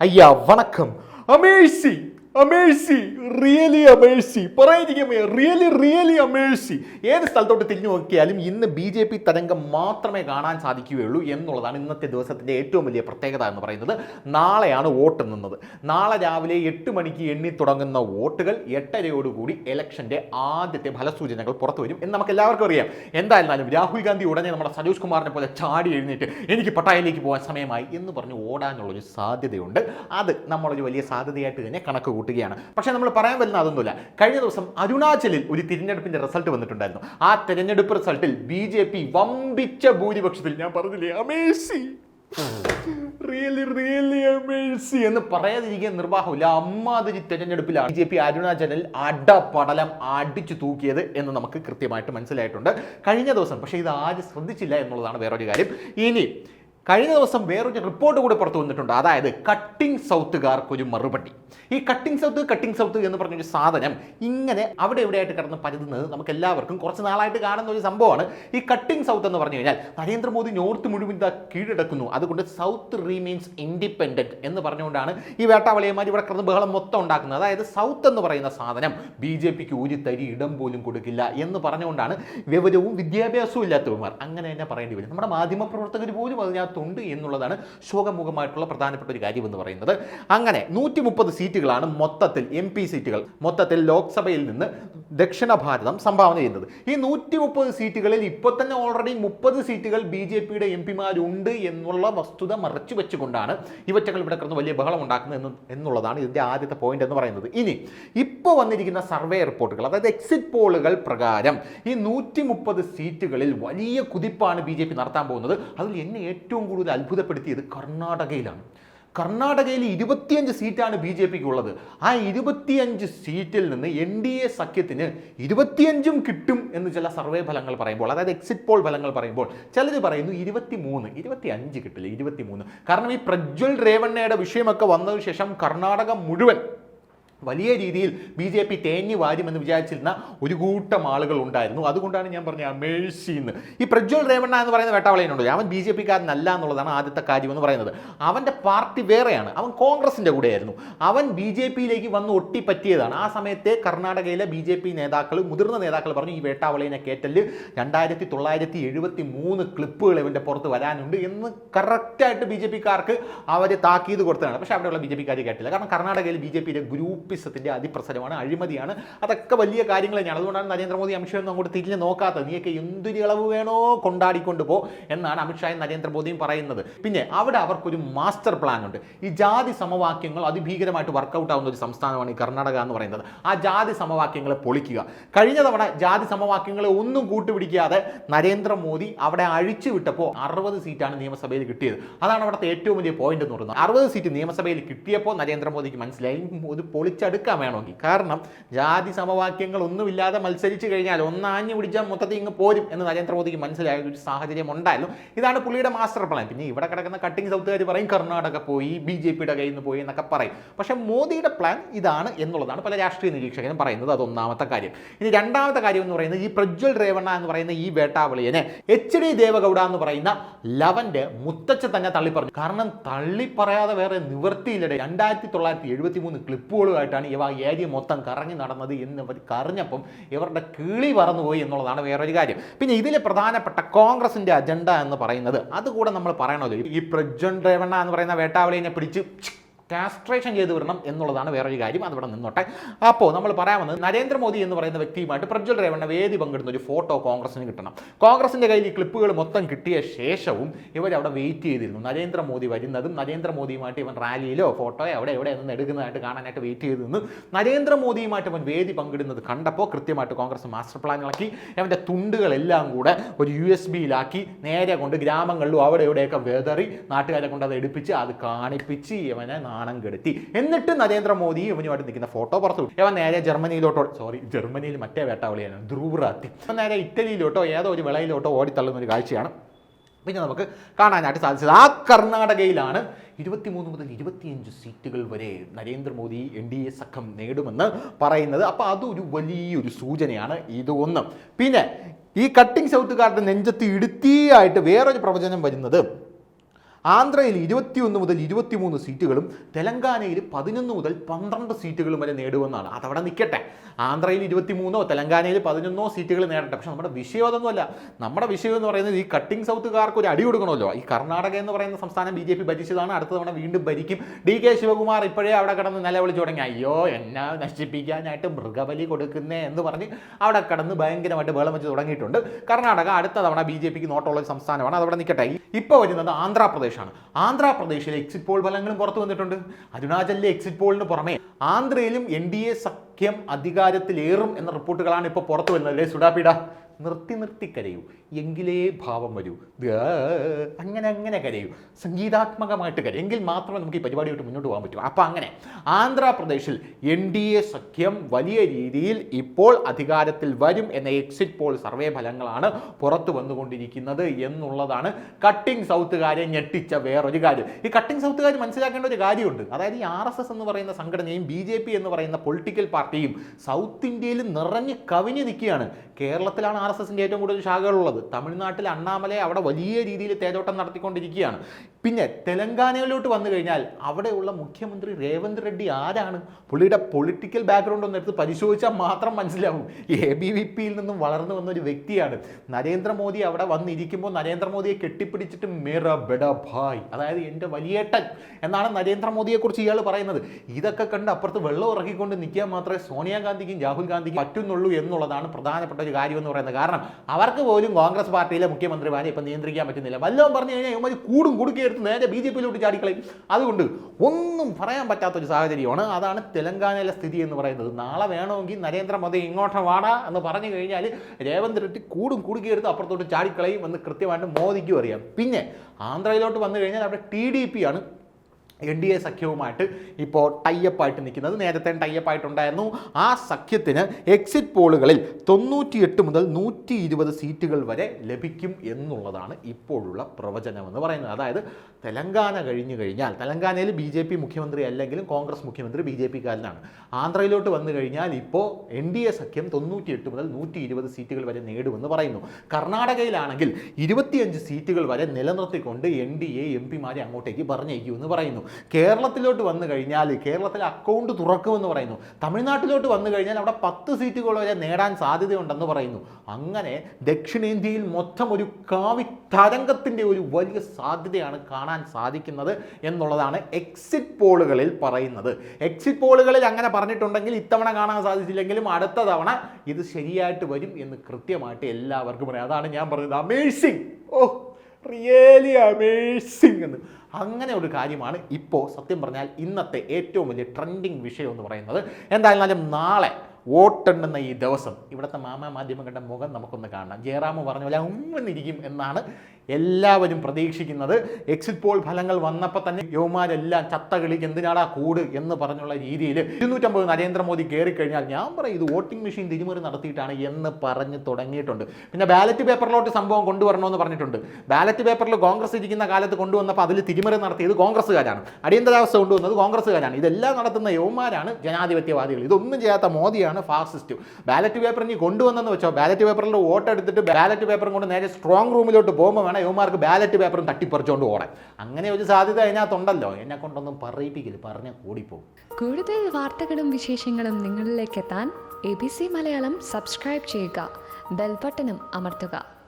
ஐயா வணக்கம். அமேசிங் അമേഴ്സി റിയലി അമേഴ്സി പറയാതിരിക്കുമേ റിയലി റിയലി അമേഴ്സി ഏത് സ്ഥലത്തോട്ട് തിരിഞ്ഞു നോക്കിയാലും ഇന്ന് ബി ജെ പി തരംഗം മാത്രമേ കാണാൻ സാധിക്കുകയുള്ളൂ എന്നുള്ളതാണ് ഇന്നത്തെ ദിവസത്തിന്റെ ഏറ്റവും വലിയ പ്രത്യേകത എന്ന് പറയുന്നത്. നാളെയാണ് വോട്ട് നിന്നത്. നാളെ രാവിലെ എട്ട് മണിക്ക് എണ്ണി തുടങ്ങുന്ന വോട്ടുകൾ എട്ടരയോടുകൂടി ഇലക്ഷന്റെ ആദ്യത്തെ ഫലസൂചനകൾ പുറത്തു വരും എന്ന് നമുക്ക് എല്ലാവർക്കും അറിയാം. എന്തായിരുന്നാലും രാഹുൽ ഗാന്ധി ഉടനെ നമ്മുടെ സജോഷ് കുമാറിനെ പോലെ ചാടി എഴുന്നേറ്റ് എനിക്ക് പട്ടായയിലേക്ക് പോകാൻ സമയമായി എന്ന് പറഞ്ഞ് ഓടാനുള്ളൊരു സാധ്യതയുണ്ട്. അത് നമ്മളൊരു വലിയ സാധ്യതയായിട്ട് തന്നെ കണക്ക് കൂട്ടുകയാണ്. പക്ഷേ നമ്മൾ പറയാൻ വരുന്ന അതൊന്നുമില്ല. കഴിഞ്ഞ ദിവസം അരുണാചലിൽ ഒരു തിരഞ്ഞെടുപ്പിന്റെ റിസൾട്ട് വന്നിട്ടുണ്ടായിരുന്നു. ആ തിരഞ്ഞെടുപ്പ് റിസൾട്ടിൽ ബി ജെ പി വമ്പിച്ച ഭൂരിപക്ഷത്തിൽ ഞാൻ പറഞ്ഞില്ലേ അമേസി റിയലി റിയലി അമേസി എന്ന് പറയാതിരിക്കാൻ നിർവാഹമില്ല. അമ്മാതിരി തെരഞ്ഞെടുപ്പിലാണ് ബി ജെ പി അരുണാചലിൽ അടപടലം അടിച്ചു തൂക്കിയത് എന്ന് നമുക്ക് കൃത്യമായിട്ട് മനസ്സിലായിട്ടുണ്ട്. കഴിഞ്ഞ ദിവസം പക്ഷേ ഇത് ആരും ശ്രദ്ധിച്ചില്ല എന്നുള്ളതാണ് വേറൊരു കാര്യം. ഇനി കഴിഞ്ഞ ദിവസം വേറൊരു റിപ്പോർട്ട് കൂടി പുറത്തു വന്നിട്ടുണ്ട്. അതായത് കട്ടിംഗ് സൗത്തുകാർക്ക് ഒരു മറുപടി. ഈ കട്ടിംഗ് സൗത്ത് കട്ടിംഗ് സൗത്ത് എന്ന് പറഞ്ഞൊരു സാധനം ഇങ്ങനെ അവിടെ എവിടെയായിട്ട് കിടന്ന് പരുതുന്നത് നമുക്ക് എല്ലാവർക്കും കുറച്ച് നാളായിട്ട് കാണുന്ന ഒരു സംഭവമാണ്. ഈ കട്ടിംഗ് സൗത്ത് എന്ന് പറഞ്ഞു കഴിഞ്ഞാൽ നരേന്ദ്രമോദി നോർത്ത് മുഴുവൻ ഇതാ കീഴടക്കുന്നു. അതുകൊണ്ട് സൗത്ത് റീമെയിൻസ് ഇൻഡിപെൻഡന്റ് എന്ന് പറഞ്ഞുകൊണ്ടാണ് ഈ വേട്ടാവളിയന്മാർ ഇവിടെ കിടന്ന് ബഹളം മൊത്തം ഉണ്ടാക്കുന്നത്. അതായത് സൗത്ത് എന്ന് പറയുന്ന സാധനം ബി ജെ പിക്ക് ഒരു തരി ഇടം പോലും കൊടുക്കില്ല എന്ന് പറഞ്ഞുകൊണ്ടാണ് വിവരവും വിദ്യാഭ്യാസവും ഇല്ലാത്തവന്മാർ. അങ്ങനെ തന്നെ പറയേണ്ടി വരും. നമ്മുടെ മാധ്യമ മാധ്യമപ്രവർത്തകർ പോലും അതിനകത്തുണ്ട് എന്നുള്ളതാണ് ശോകമുഖമായിട്ടുള്ള പ്രധാനപ്പെട്ട ഒരു കാര്യം എന്ന് പറയുന്നത്. അങ്ങനെ നൂറ്റി മുപ്പത് സീറ്റുകളാണ് മൊത്തത്തിൽ എം പി സീറ്റുകൾ മൊത്തത്തിൽ ലോക്സഭയിൽ നിന്ന് ദക്ഷിണ ഭാരതം സംഭാവന ചെയ്യുന്നത്. ഈ നൂറ്റി മുപ്പത് സീറ്റുകളിൽ ഇപ്പോൾ തന്നെ ഓൾറെഡി മുപ്പത് സീറ്റുകൾ ബി ജെ പിയുടെ എം പിമാരുണ്ട് എന്നുള്ള വസ്തുത മറച്ചു വെച്ചുകൊണ്ടാണ് ഇവറ്റകൾ ഇവിടെ കിടന്ന് വലിയ ബഹളം ഉണ്ടാക്കുന്നത് എന്ന് എന്നുള്ളതാണ് ഇതിന്റെ ആദ്യത്തെ പോയിന്റ് എന്ന് പറയുന്നത്. ഇനി ഇപ്പോൾ വന്നിരിക്കുന്ന സർവേ റിപ്പോർട്ടുകൾ അതായത് എക്സിറ്റ് പോളുകൾ പ്രകാരം ഈ നൂറ്റി സീറ്റുകളിൽ വലിയ കുതിപ്പാണ് ബി നടത്താൻ പോകുന്നത്. അതിൽ എന്നെ ഏറ്റവും കൂടുതൽ അത്ഭുതപ്പെടുത്തിയത് കർണാടകയിലാണ്. കർണാടകയിൽ ഇരുപത്തിയഞ്ച് സീറ്റാണ് ബി ജെ പിക്ക് ഉള്ളത് ആ ഇരുപത്തിയഞ്ച് സീറ്റിൽ നിന്ന് എൻ ഡി എ സഖ്യത്തിന് ഇരുപത്തിയഞ്ചും കിട്ടും എന്ന് ചില സർവേ ഫലങ്ങൾ പറയുമ്പോൾ അതായത് എക്സിറ്റ് പോൾ ഫലങ്ങൾ പറയുമ്പോൾ ചിലർ പറയുന്നു ഇരുപത്തി മൂന്ന് ഇരുപത്തി അഞ്ച് കിട്ടില്ല ഇരുപത്തി മൂന്ന് കാരണം ഈ പ്രജ്വൽ രേവണ്ണയുടെ വിഷയമൊക്കെ വന്നതിന് ശേഷം കർണാടക മുഴുവൻ വലിയ രീതിയിൽ ബി ജെ പി തേഞ്ഞു വാരുമെന്ന് വിചാരിച്ചിരുന്ന ഒരു കൂട്ടം ആളുകൾ ഉണ്ടായിരുന്നു. അതുകൊണ്ടാണ് ഞാൻ പറഞ്ഞത് മേഴ്സി എന്ന്. ഈ പ്രജ്വൽ രേവണ്ണ എന്ന് പറയുന്ന വേട്ടാവളയനുണ്ട്? അവൻ ബി ജെ പിക്കാരനല്ല എന്നുള്ളതാണ് ആദ്യത്തെ കാര്യം എന്ന് പറയുന്നത്. അവന്റെ പാർട്ടി വേറെയാണ്. അവൻ കോൺഗ്രസിന്റെ കൂടെയായിരുന്നു. അവൻ ബി ജെ പിയിലേക്ക് വന്ന് ഒട്ടിപ്പറ്റിയതാണ്. ആ സമയത്ത് കർണാടകയിലെ ബി ജെ പി നേതാക്കൾ മുതിർന്ന നേതാക്കൾ പറഞ്ഞു ഈ വേട്ടാവളയനെ കേറ്റൽ രണ്ടായിരത്തി തൊള്ളായിരത്തി എഴുപത്തി മൂന്ന് ക്ലിപ്പുകൾ ഇവന്റെ പുറത്ത് വരാനുണ്ട് എന്ന് കറക്റ്റായിട്ട് ബി ജെ പിക്കാർക്ക് അവർ താക്കീത് കൊടുത്തതാണ്. പക്ഷേ അവിടെയുള്ള ബി ജെ പിക്കാർ കേട്ടില്ല. കാരണം കർണാടകയിൽ ബി ജെ പിയുടെ ഗ്രൂപ്പിസത്തിന്റെ അതിപ്രസരമാണ് അഴിമതിയാണ്. അതൊക്കെ വലിയ കാര്യങ്ങൾ തന്നെയാണ്. അതുകൊണ്ടാണ് നരേന്ദ്രമോദി അമിത്ഷായൊന്നും അങ്ങോട്ട് തിരിഞ്ഞ് നോക്കാത്തത്. നീയൊക്കെ എന്തൊരു ഇളവ് വേണോ കൊണ്ടാടിക്കൊണ്ട് പോ എന്നാണ് അമിത്ഷായും നരേന്ദ്രമോദിയും പറയുന്നത്. പിന്നെ അവിടെ അവർക്കൊരു മാസ്റ്റർ പ്ലാൻ ഉണ്ട്. ഈ ജാതി സമവാക്യങ്ങൾ അതിഭീകരമായിട്ട് വർക്കൗട്ട് ആവുന്ന ഒരു സംസ്ഥാനമാണ് ഈ കർണാടക എന്ന് പറയുന്നത്. ആ ജാതി സമവാക്യങ്ങളെ പൊളിക്കുക. കഴിഞ്ഞ തവണ ജാതി സമവാക്യങ്ങളെ ഒന്നും കൂട്ടുപിടിക്കാതെ നരേന്ദ്രമോദി അവിടെ അഴിച്ചു വിട്ടപ്പോൾ അറുപത് സീറ്റാണ് നിയമസഭയിൽ കിട്ടിയത്. അതാണ് അവിടുത്തെ ഏറ്റവും വലിയ പോയിന്റ് എന്ന് പറയുന്നത്. അറുപത് സീറ്റ് നിയമസഭയിൽ കിട്ടിയപ്പോൾ നരേന്ദ്രമോദിക്ക് മനസ്സിലായി. ഒരു പൊളിച്ചെടുക്കാൻ വേണമെങ്കിൽ കാരണം ജാതി സമവാക്യങ്ങൾ ഒന്നുമില്ലാതെ മത്സരിച്ച് കഴിഞ്ഞാൽ ഒന്നാഞ്ഞു പിടിച്ചാൽ മൊത്തത്തിൽ ഇങ്ങ് പോരും എന്ന് നരേന്ദ്രമോദിക്ക് മനസ്സിലായ ഒരു സാഹചര്യം ഉണ്ടായിരുന്നു ഇതാണ് പുള്ളിയുടെ മാസ്റ്റർ പ്ലാൻ പിന്നെ ഇവിടെ കിടക്കുന്ന കട്ടിങ് സൗത്തുകാർ പറയും കർണാടക പോയി ബി ജെ പിയുടെ കയ്യിൽ നിന്ന് പോയി എന്നൊക്കെ പറയും. പക്ഷേ മോദിയുടെ പ്ലാൻ ഇതാണ് എന്നുള്ളതാണ് പല രാഷ്ട്രീയ നിരീക്ഷകരും പറയുന്നത്. അത് ഒന്നാമത്തെ കാര്യം. ഇനി രണ്ടാമത്തെ കാര്യം എന്ന് പറയുന്നത് ഈ പ്രജ്വൽ രേവണ്ണ എന്ന് പറയുന്ന ഈ വേട്ടാവളിയനെ എച്ച് ഡി ദേവഗൗഡ എന്ന് പറയുന്ന ലവന്റെ മുത്തച്ഛ തന്നെ തള്ളി പറഞ്ഞു കാരണം തള്ളി പറയാതെ വേറെ നിവൃത്തിയില്ല രണ്ടായിരത്തി തൊള്ളായിരത്തി എഴുപത്തി മൂന്ന് ക്ലിപ്പുകളുമായിട്ടാണ് ഇവ ഏരിയ മൊത്തം കറങ്ങി നടന്നത് എന്ന് അവർ കറിഞ്ഞപ്പം ഇവരുടെ കിളി പറന്നുപോയി എന്നുള്ളതാണ് വേറൊരു കാര്യം. പിന്നെ ഇതിൽ പ്രധാനപ്പെട്ട കോൺഗ്രസിന്റെ അജണ്ട എന്ന് പറയുന്നത് അതുകൂടെ നമ്മൾ പറയണമല്ലോ. ഈ പ്രജ്വൻ രേവണ്ണ എന്ന് പറയുന്ന വേട്ടാവലിനെ പിടിച്ച് കാസ്ട്രേഷൻ ചെയ്തു വിടണം എന്നുള്ളതാണ് വേറൊരു കാര്യം. അതിവിടെ നിന്നോട്ടെ. അപ്പോൾ നമ്മൾ പറയാൻ വന്നത് നരേന്ദ്രമോദി എന്ന് പറയുന്ന വ്യക്തിയുമായിട്ട് പ്രജ്വൽ രേവണ്ണ വേദി പങ്കിടുന്ന ഒരു ഫോട്ടോ കോൺഗ്രസിന് കിട്ടണം. കോൺഗ്രസിന്റെ കയ്യിൽ ഈ ക്ലിപ്പുകൾ മൊത്തം കിട്ടിയ ശേഷവും ഇവരവിടെ വെയിറ്റ് ചെയ്തിരുന്നു. നരേന്ദ്രമോദി വരുന്നതും നരേന്ദ്രമോദിയുമായിട്ട് ഇവൻ റാലിയിലോ ഫോട്ടോയോ അവിടെ എവിടെ നിന്ന് എടുക്കുന്നതായിട്ട് കാണാനായിട്ട് വെയിറ്റ് ചെയ്ത് നിന്ന് നരേന്ദ്രമോദിയുമായിട്ട് ഇവൻ വേദി പങ്കിടുന്നത് കണ്ടപ്പോൾ കൃത്യമായിട്ട് കോൺഗ്രസ് മാസ്റ്റർ പ്ലാൻ ഇളക്കി അവന്റെ തുണ്ടുകളെല്ലാം കൂടെ ഒരു യു എസ് ബിയിലാക്കി നേരെ കൊണ്ട് ഗ്രാമങ്ങളിലും അവിടെ ഇവിടെയൊക്കെ വെതറി നാട്ടുകാരെ കൊണ്ട് അത് എടുപ്പിച്ച് അത് കാണിപ്പിച്ച് ഇവനെ നാണം കെടുത്തി. എന്നിട്ട് നരേന്ദ്രമോദി ഇവനുമായിട്ട് നിൽക്കുന്ന ഫോട്ടോ പുറത്തു ഇവൻ നേരെ ജർമ്മനിയിലോട്ടോ സോറി ജർമ്മനിയിൽ മറ്റേ വേട്ടാവളിയാണ് ധ്രുവറാത്തി ഇപ്പം നേരെ ഇറ്റലിയിലോട്ടോ ഏതോ ഒരു വിളയിലോട്ടോ ഓടിത്തള്ളുന്ന ഒരു കാഴ്ചയാണ്. പിന്നെ നമുക്ക് കാണാനായിട്ട് സാധിച്ചത്. ആ കർണാടകയിലാണ് ഇരുപത്തിമൂന്ന് മുതൽ ഇരുപത്തിയഞ്ച് സീറ്റുകൾ വരെ നരേന്ദ്രമോദി എൻ ഡി എ സഖ്യം നേടുമെന്ന് പറയുന്നത്. അപ്പോൾ അതൊരു വലിയൊരു സൂചനയാണ് ഇത് ഒന്ന്. പിന്നെ ഈ കട്ടിംഗ് സൗത്തുകാരുടെ നെഞ്ചത്ത് ഇടുത്തിയായിട്ട് വേറൊരു പ്രവചനം വരുന്നത് ആന്ധ്രയിൽ ഇരുപത്തിയൊന്ന് മുതൽ ഇരുപത്തിമൂന്ന് സീറ്റുകളും തെലങ്കാനയിൽ പതിനൊന്ന് മുതൽ പന്ത്രണ്ട് സീറ്റുകളും വരെ നേടുമെന്നാണ്. അതവിടെ നിൽക്കട്ടെ ആന്ധ്രയിൽ ഇരുപത്തിമൂന്നോ തെലങ്കാനയിൽ പതിനൊന്നോ സീറ്റുകൾ നേടട്ടെ. പക്ഷെ നമ്മുടെ വിഷയം അതൊന്നുമല്ല നമ്മുടെ വിഷയം എന്ന് പറയുന്നത് ഈ കട്ടിംഗ് സൗത്തുകാർക്ക് ഒരു അടി കൊടുക്കണമല്ലോ. ഈ കർണാടക എന്ന് പറയുന്ന സംസ്ഥാനം ബി ജെ പി ഭരിച്ചതാണ്. അടുത്ത തവണ വീണ്ടും ഭരിക്കും. ഡി കെ ശിവകുമാർ ഇപ്പോഴേ അവിടെ കിടന്ന് നിലവിളിച്ചു തുടങ്ങി അയ്യോ എന്നെ നശിപ്പിക്കാനായിട്ട് മൃഗബലി കൊടുക്കുന്നേ എന്ന് പറഞ്ഞ് അവിടെ കിടന്ന് ഭയങ്കരമായിട്ട് ബഹളം വെച്ച് തുടങ്ങിയിട്ടുണ്ട്. കർണാടക അടുത്ത തവണ ബി ജെ പിക്ക് നോട്ടുള്ള ഒരു സംസ്ഥാനമാണ്. അതവിടെ നിൽക്കട്ടെ ഇപ്പോൾ വരുന്നത് ആന്ധ്രാപ്രദേശാണ് ആന്ധ്രാപ്രദേശിലെ എക്സിറ്റ് പോൾ ഫലങ്ങളും പുറത്തു വന്നിട്ടുണ്ട്. അരുണാചലിലെ എക്സിറ്റ് പോളിന് പുറമെ ആന്ധ്രയിലും എൻ ഡി എ സഖ്യം അധികാരത്തിലേറും എന്ന റിപ്പോർട്ടുകളാണ് ഇപ്പോൾ പുറത്തു വരുന്നത് അല്ലേ? സുഡാപിട നിർത്തി നിർത്തി കരയൂ. എങ്കിലേ ഭാവം വരൂ. അങ്ങനെ അങ്ങനെ കരയൂ. സംഗീതാത്മകമായിട്ട് കരയും. എങ്കിൽ മാത്രമേ നമുക്ക് ഈ പരിപാടിയായിട്ട് മുന്നോട്ട് പോകാൻ പറ്റൂ. അപ്പോൾ അങ്ങനെ ആന്ധ്രാപ്രദേശിൽ എൻ ഡി എ സഖ്യം വലിയ രീതിയിൽ ഇപ്പോൾ അധികാരത്തിൽ വരും എന്ന എക്സിറ്റ് പോൾ സർവേ ഫലങ്ങളാണ് പുറത്തു വന്നുകൊണ്ടിരിക്കുന്നത് എന്നുള്ളതാണ് കട്ടിംഗ് സൗത്തുകാരെ ഞെട്ടിച്ച വേറൊരു കാര്യം. ഈ കട്ടിംഗ് സൗത്തുകാർ മനസ്സിലാക്കേണ്ട ഒരു കാര്യമുണ്ട്. അതായത് ഈ ആർ എസ് എസ് എന്ന് പറയുന്ന സംഘടനയും ബി ജെ പി എന്ന് പറയുന്ന പൊളിറ്റിക്കൽ പാർട്ടിയും സൗത്ത് ഇന്ത്യയിൽ നിറഞ്ഞ് കവിഞ്ഞ് നിൽക്കുകയാണ്. കേരളത്തിലാണ് ആർ എസ് എസിന്റെ ഏറ്റവും കൂടുതൽ ശാഖകളുള്ളത്. തമിഴ്നാട്ടിൽ അണ്ണാമല അവിടെ വലിയ രീതിയിൽ തേജോട്ടം നടത്തിക്കൊണ്ടിരിക്കുകയാണ്. പിന്നെ തെലങ്കാനയിലോട്ട് വന്നു കഴിഞ്ഞാൽ അവിടെയുള്ള മുഖ്യമന്ത്രി രേവന്ത് റെഡ്ഡി ആരാണ്? പുള്ളിയുടെ പൊളിറ്റിക്കൽ ബാക്ക്ഗ്രൗണ്ട് ഒന്ന് എടുത്ത് പരിശോധിച്ചാൽ മാത്രം മനസ്സിലാവും. എ ബി വി പിയിൽ നിന്നും വളർന്നു വന്ന ഒരു വ്യക്തിയാണ്. നരേന്ദ്രമോദി അവിടെ വന്നിരിക്കുമ്പോൾ നരേന്ദ്രമോദിയെ കെട്ടിപ്പിടിച്ചിട്ട് മേറ ബെഡ ഭായ് അതായത് എന്റെ വലിയേട്ടൻ എന്നാണ് നരേന്ദ്രമോദിയെക്കുറിച്ച് ഇയാൾ പറയുന്നത്. ഇതൊക്കെ കണ്ട് അപ്പുറത്ത് വെള്ളം ഇറക്കിക്കൊണ്ട് നിൽക്കാൻ മാത്രമേ സോണിയാഗാന്ധിക്കും രാഹുൽ ഗാന്ധിക്കും പറ്റുന്നുള്ളൂ എന്നുള്ളതാണ് പ്രധാനപ്പെട്ട ഒരു കാര്യം എന്ന് പറയുന്നത്. കാരണം അവർക്ക് പോലും കോൺഗ്രസ് പാർട്ടിയിലെ മുഖ്യമന്ത്രിമാരെ ഇപ്പം നിയന്ത്രിക്കാൻ പറ്റുന്നില്ല. വല്ലതും പറഞ്ഞു കഴിഞ്ഞാൽ ഇവന്മാർ കൂടും കുടുക്കിയെടുത്ത് നേരെ ബി ജെ പിയിലോട്ട് ചാടിക്കളയും. അതുകൊണ്ട് ഒന്നും പറയാൻ പറ്റാത്ത ഒരു സാഹചര്യമാണ്. അതാണ് തെലങ്കാനയിലെ സ്ഥിതി എന്ന് പറയുന്നത്. നാളെ വേണമെങ്കിൽ നരേന്ദ്രമോദി ഇങ്ങോട്ട് വാടാ എന്ന് പറഞ്ഞു കഴിഞ്ഞാൽ രേവന്ത് റെഡ്ഡി കൂടും കുടുക്കിയെടുത്ത് അപ്പുറത്തോട്ട് ചാടിക്കളയും എന്ന് കൃത്യമായിട്ട് മോദിക്കും അറിയാം. പിന്നെ ആന്ധ്രയിലോട്ട് വന്നു കഴിഞ്ഞാൽ അവിടെ ടി ഡി പി ആണ്. എൻ ഡി എ സഖ്യവുമായിട്ട് ഇപ്പോൾ ടൈപ്പായിട്ട് നിൽക്കുന്നത്. നേരത്തെ ടൈപ്പായിട്ടുണ്ടായിരുന്നു ആ സഖ്യത്തിന് എക്സിറ്റ് പോളുകളിൽ തൊണ്ണൂറ്റിയെട്ട് മുതൽ നൂറ്റി ഇരുപത് സീറ്റുകൾ വരെ ലഭിക്കും എന്നുള്ളതാണ് ഇപ്പോഴുള്ള പ്രവചനം എന്ന് പറയുന്നത്. അതായത് തെലങ്കാന കഴിഞ്ഞു കഴിഞ്ഞാൽ തെലങ്കാനയിൽ ബി ജെ പി മുഖ്യമന്ത്രി അല്ലെങ്കിലും കോൺഗ്രസ് മുഖ്യമന്ത്രി ബി ജെ പിക്കാരനാണ്. ആന്ധ്രയിലോട്ട് വന്നു കഴിഞ്ഞാൽ ഇപ്പോൾ എൻ ഡി എ സഖ്യം തൊണ്ണൂറ്റിയെട്ട് മുതൽ നൂറ്റി ഇരുപത് സീറ്റുകൾ വരെ നേടുമെന്ന് പറയുന്നു. കർണാടകയിലാണെങ്കിൽ ഇരുപത്തിയഞ്ച് സീറ്റുകൾ വരെ നിലനിർത്തിക്കൊണ്ട് എൻ ഡി എ എം പിമാരെ അങ്ങോട്ടേക്ക് പറഞ്ഞേക്കുമെന്ന് പറയുന്നു. കേരളത്തിലോട്ട് വന്നു കഴിഞ്ഞാൽ കേരളത്തിൽ അക്കൗണ്ട് തുറക്കുമെന്ന് പറയുന്നു. തമിഴ്നാട്ടിലോട്ട് വന്നു കഴിഞ്ഞാൽ അവിടെ പത്ത് സീറ്റുകൾ വരെ നേടാൻ സാധ്യതയുണ്ടെന്ന് പറയുന്നു. അങ്ങനെ ദക്ഷിണേന്ത്യയിൽ മൊത്തം ഒരു കാവി തരംഗത്തിന്റെ ഒരു വലിയ സാധ്യതയാണ് കാണാൻ സാധിക്കുന്നത് എന്നുള്ളതാണ് എക്സിറ്റ് പോളുകളിൽ പറയുന്നത്. എക്സിറ്റ് പോളുകളിൽ അങ്ങനെ പറഞ്ഞിട്ടുണ്ടെങ്കിൽ ഇത്തവണ കാണാൻ സാധിച്ചില്ലെങ്കിലും അടുത്ത തവണ ഇത് ശരിയായിട്ട് വരും എന്ന് കൃത്യമായിട്ട് എല്ലാവർക്കും പറയാം അതാണ് ഞാൻ പറഞ്ഞത്. അമേസിങ് ഓ. റിയലി അമേസിങ് എന്ന്. അങ്ങനെ ഒരു കാര്യമാണ് ഇപ്പോൾ സത്യം പറഞ്ഞാൽ ഇന്നത്തെ ഏറ്റവും വലിയ ട്രെൻഡിങ് വിഷയം എന്ന് പറയുന്നത്. എന്തായാലും നാളെ വോട്ടെണ്ണുന്ന ഈ ദിവസം ഇവിടുത്തെ മാമാ മാധ്യമങ്ങളുടെ മുഖം നമുക്കൊന്ന് കാണാം ജയറാമ് പറഞ്ഞ പോലെ ഉമ്മെന്നിരിക്കും എന്നാണ് എല്ലാവരും പ്രതീക്ഷിക്കുന്നത് എക്സിറ്റ് പോൾ ഫലങ്ങൾ വന്നപ്പോൾ തന്നെ യുവമാരെല്ലാം ചത്ത കളിക്ക് എന്തിനാടാ കൂട് എന്ന് പറഞ്ഞുള്ള രീതിയിൽ ഇരുന്നൂറ്റമ്പത് നരേന്ദ്രമോദി കയറി കഴിഞ്ഞാൽ ഞാൻ പറയും ഇത് വോട്ടിംഗ് മെഷീൻ തിരിമറി നടത്തിയിട്ടാണ് എന്ന് പറഞ്ഞ് തുടങ്ങിയിട്ടുണ്ട്. പിന്നെ ബാലറ്റ് പേപ്പറിലോട്ട് സംഭവം കൊണ്ടുവരണമെന്ന് പറഞ്ഞിട്ടുണ്ട്. ബാലറ്റ് പേപ്പറിൽ കോൺഗ്രസ് ഇരിക്കുന്ന കാലത്ത് കൊണ്ടുവന്നപ്പോൾ അതിൽ തിരിമറി നടത്തിയത് കോൺഗ്രസ്സുകാരാണ്. അടിയന്തരാവസ്ഥ കൊണ്ടുവന്നത് കോൺഗ്രസ്സുകാരാണ്. ഇതെല്ലാം നടത്തുന്ന യുവമാരാണ് ജനാധിപത്യവാദികൾ. ഇതൊന്നും ചെയ്യാത്ത മോദിയാണ് ഫാസിസ്റ്റ് ബാലറ്റ് പേപ്പർ ഇനി കൊണ്ടുവന്നെന്ന് വെച്ചോ ബാലറ്റ് പേപ്പറിൽ വോട്ട് എടുത്തിട്ട് ബാലറ്റ് പേപ്പറും കൊണ്ട് നേരെ സ്ട്രോങ് റൂമിലോട്ട് പോകുമ്പോൾ വേണം യുവമാർക്ക് ബാലറ്റ് പേപ്പറും തട്ടിപ്പറിച്ചുകൊണ്ട് ഓടാൻ. അങ്ങനെ ഒരു സാധ്യത അതിനകത്തുണ്ടല്ലോ. എന്നെ കൊണ്ടൊന്നും പറയിപ്പിക്കില്ല പറഞ്ഞ കൂടിപ്പോകും കൂടുതൽ വാർത്തകളും വിശേഷങ്ങളും നിങ്ങളിലേക്ക് എത്താൻ A B C Malayalam subscribe ചെയ്യുക. ബെൽബട്ടനും അമർത്തുക.